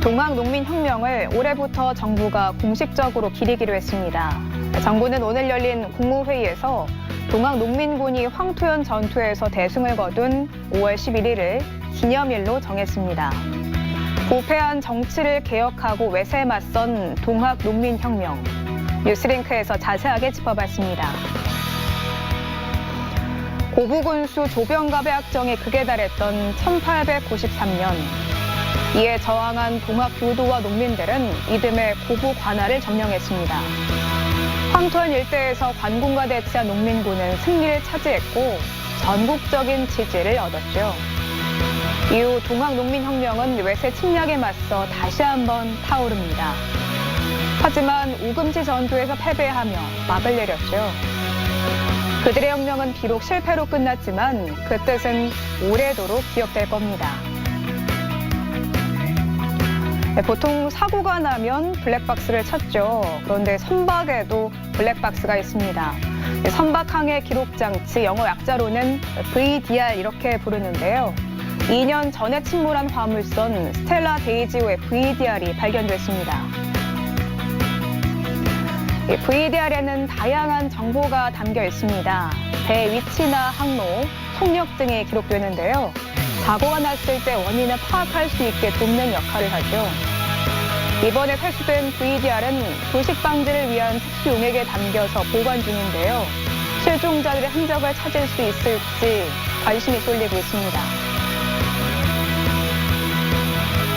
동학농민혁명을 올해부터 정부가 공식적으로 기리기로 했습니다. 정부는 오늘 열린 국무회의에서 동학농민군이 황토현 전투에서 대승을 거둔 5월 11일을 기념일로 정했습니다. 부패한 정치를 개혁하고 외세에 맞선 동학농민혁명. 뉴스링크에서 자세하게 짚어봤습니다. 고부군수 조병갑의 악정이 극에 달했던 1893년. 이에 저항한 동학 교도와 농민들은 이듬해 고부 관할을 점령했습니다. 황토현 일대에서 관군과 대치한 농민군은 승리를 차지했고 전국적인 지지를 얻었죠. 이후 동학농민혁명은 외세 침략에 맞서 다시 한번 타오릅니다. 하지만 우금치 전투에서 패배하며 막을 내렸죠. 그들의 혁명은 비록 실패로 끝났지만 그 뜻은 오래도록 기억될 겁니다. 네, 보통 사고가 나면 블랙박스를 찾죠. 그런데 선박에도 블랙박스가 있습니다. 네, 선박항해 기록 장치 영어 약자로는 VDR 이렇게 부르는데요. 2년 전에 침몰한 화물선 스텔라 데이지호의 VDR이 발견됐습니다. VDR에는 다양한 정보가 담겨 있습니다. 배 위치나 항로, 속력 등이 기록되는데요. 사고가 났을 때 원인을 파악할 수 있게 돕는 역할을 하죠. 이번에 회수된 VDR은 조식 방지를 위한 특수 용액에 담겨서 보관 중인데요. 실종자들의 흔적을 찾을 수 있을지 관심이 쏠리고 있습니다.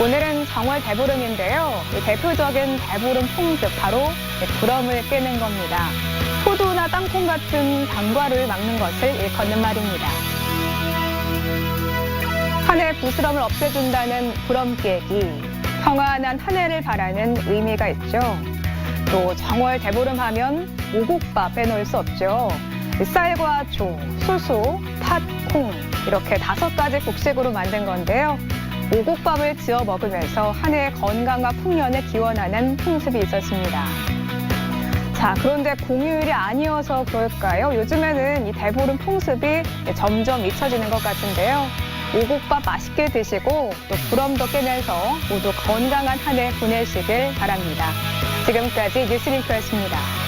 오늘은 정월 대보름인데요. 이 대표적인 대보름 풍습 바로 부럼을 깨는 겁니다. 포도나 땅콩 같은 방과를 막는 것을 일컫는 말입니다. 부스럼을 없애준다는 부럼 깨기, 평안한 한 해를 바라는 의미가 있죠. 또 정월 대보름 하면 오곡밥 빼놓을 수 없죠. 쌀과 조, 수수, 팥, 콩 이렇게 다섯 가지 곡식으로 만든 건데요. 오곡밥을 지어 먹으면서 한해 건강과 풍년을 기원하는 풍습이 있었습니다. 자, 그런데 공휴일이 아니어서 그럴까요? 요즘에는 이 대보름 풍습이 점점 잊혀지는 것 같은데요. 오곡밥 맛있게 드시고 또 부럼도 깨면서 모두 건강한 한 해 보내시길 바랍니다. 지금까지 뉴스링크였습니다.